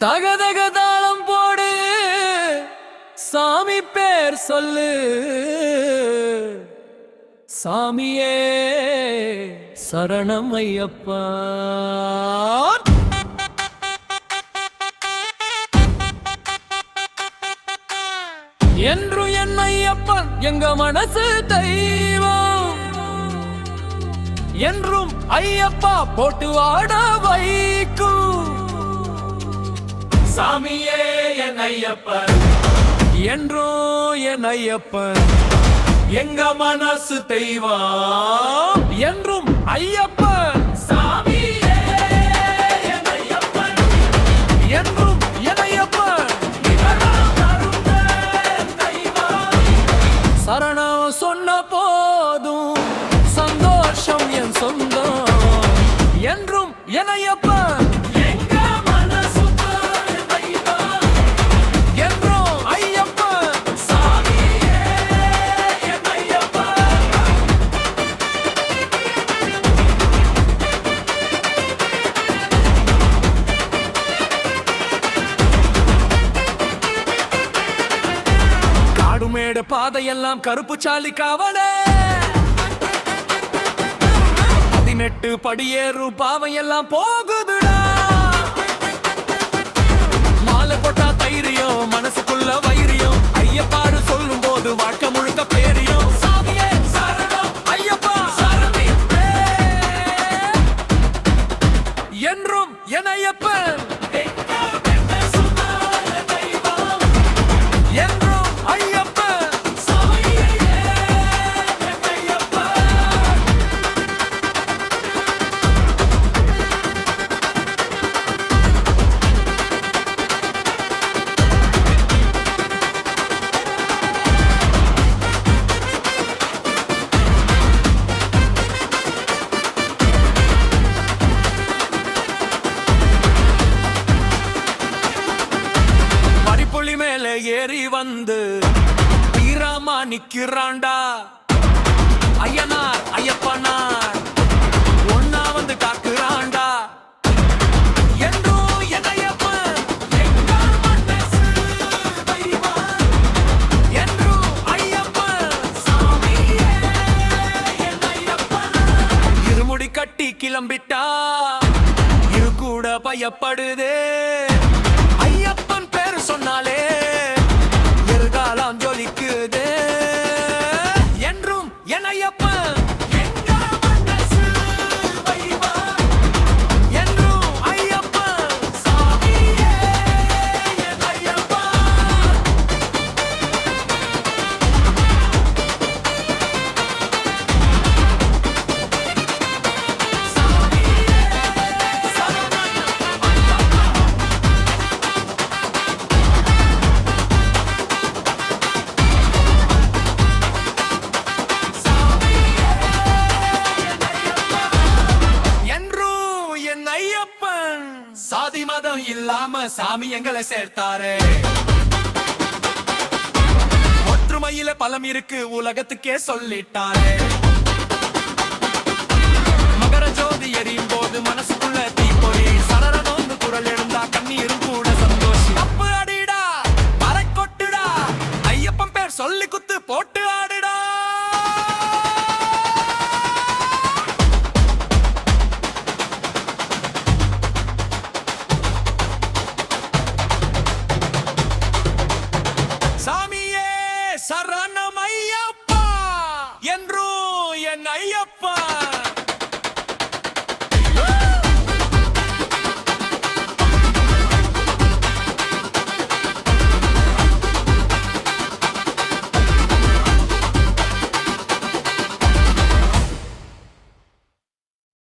தகதக தாளம் போடு. சாமி பேர் சொல்லு. சாமியே சரணம் ஐயப்பா. என்றும் என் ஐயப்பன் எங்க மனசு தெய்வம். என்றும் ஐயப்பா போட்டு வாட வைக்கும். சாமியே என் ஐயப்பன். என்றும் என் ஐயப்பன். எங்க மனசு தெய்வம் என்றும் ஐயப்பன். சாமியே என் ஐயப்பன். என்றும் என் ஐயப்பன். சரணம் சொன்ன போதும் சந்தோஷம் என் சொந்தம். என்றும் என் ஐயப்பன். காடுமேடு பாதையெல்லாம் கருப்பு சாலி காவலே. பதினெட்டு படியேறும் பாவையெல்லாம் போகும் ஏறி வந்து தீராமா நிக்கிறான்டா ஐயனார் ஐயப்பனார் ஒன்னா வந்து காக்குறான்டா என்றும் என்றும் கட்டி கிளம்பிட்டா இரு கூட பயப்படுதே. ஐயப்பன் சாதி மதம் இல்லாம சாமி எங்களை சேர்த்தாரு. ஒற்றுமையில பலம் இருக்கு உலகத்துக்கே சொல்லிட்டாரு. மகர ஜோதி எரியும் போது மனசுக்குள்ள one.